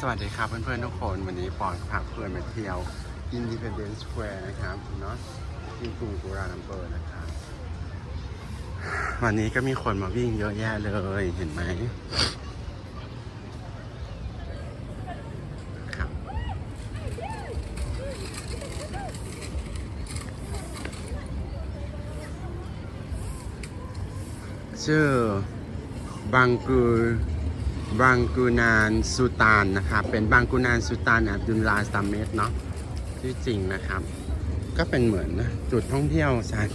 สวัสดีครับเพื่อนๆทุกคนวันนี้ปอนพาเพื่อนมาเที่ยว Independence Square นะครับเนาะที่กรุงกัวลาลัมเปอร์นะครับวันนี้ก็มีคนมาวิ่งเยอะแยะเลยเห็นไหมครับชื่อบางกู บางกูนานสุตานนะครับ เป็นบางกูนานสุตานอับดุลลาซามเมตเนาะที่จริงนะครับ ก็เป็นเหมือนจุดท่องเที่ยวสถาน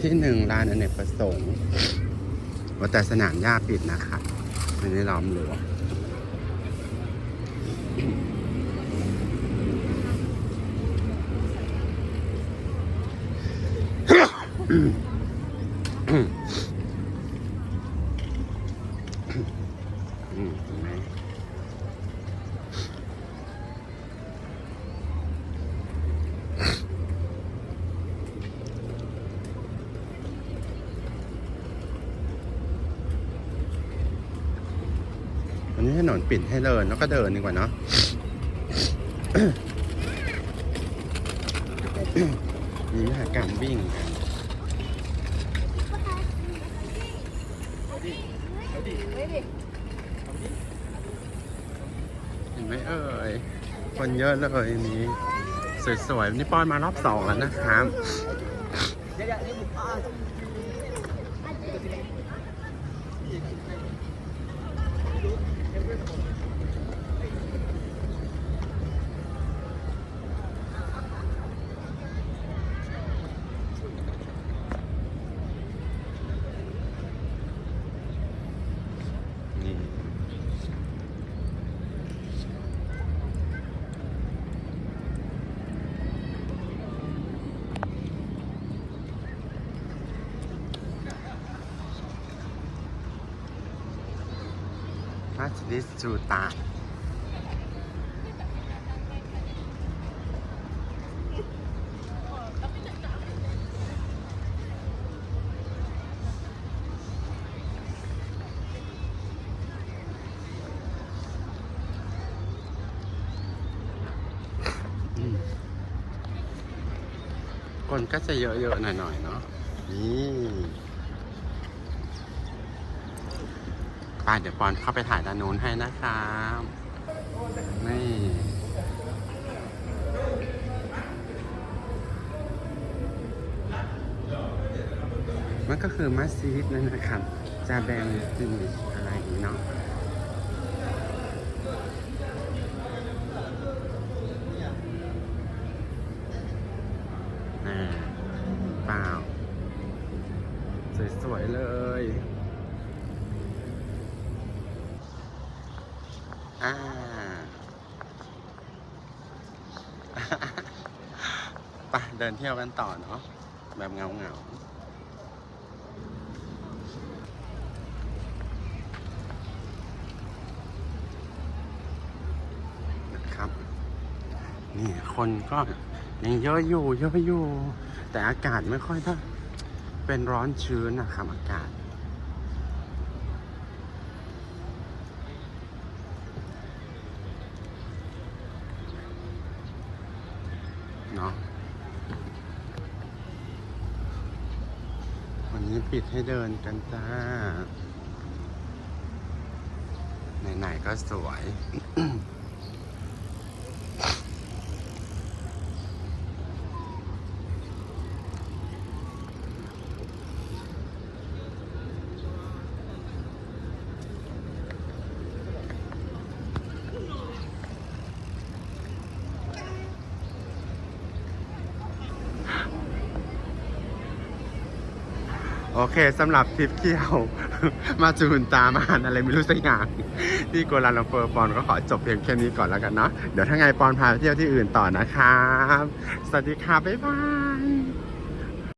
ที่หนึ่งลานอเนกประสงค์ว่าแต่สนามหญ้าปิดนะครับไม่ได้ล้อมรั้วอืมเห็นไหม วันนี้ถนนปิดให้เดินแล้วก็เดินดีกว่าเนาะมีวิธีการวิ่งกันเห็นไหมเอ่ย คนเยอะเลยนี้สวยๆนี่ป้อนมารอบสองแล้วนะครับ นี่ มัสยิดจูตานอืมคนก็จะเยอะๆหน่อยๆเนาะนี่ ไปเดี๋ยวปอนเข้าไปถ่ายด้านนู้นให้นะครับนี่มันก็คือมัสยิดนั่นนะครับจะแบงจินอะไรอย่างนี้เนาะ น่าเปล่า สวยๆเลย อ่าไปเดินเที่ยวกันต่อเนาะแบบเงาเงานะครับ นี่คนก็ยังเยอะอยู่เยอะอยู่ แต่อากาศไม่ค่อยได้เป็นร้อนชื้นนะครับอากาศ เนาะวันนี้ปิดให้เดินกันจ้า ไหนๆก็สวย โอเคสำหรับทริปเที่ยว มาจูนตามอาหารอะไรไม่รู้สักอย่างที่กัวลาลัมเปอร์ปอนก็ขอจบเพียงแค่นี้ก่อนแล้วกันเนาะเดี๋ยวถ้าไงปอนพาไปเที่ยวที่อื่นต่อนะครับ สวัสดีค่ะ บ๊ายบาย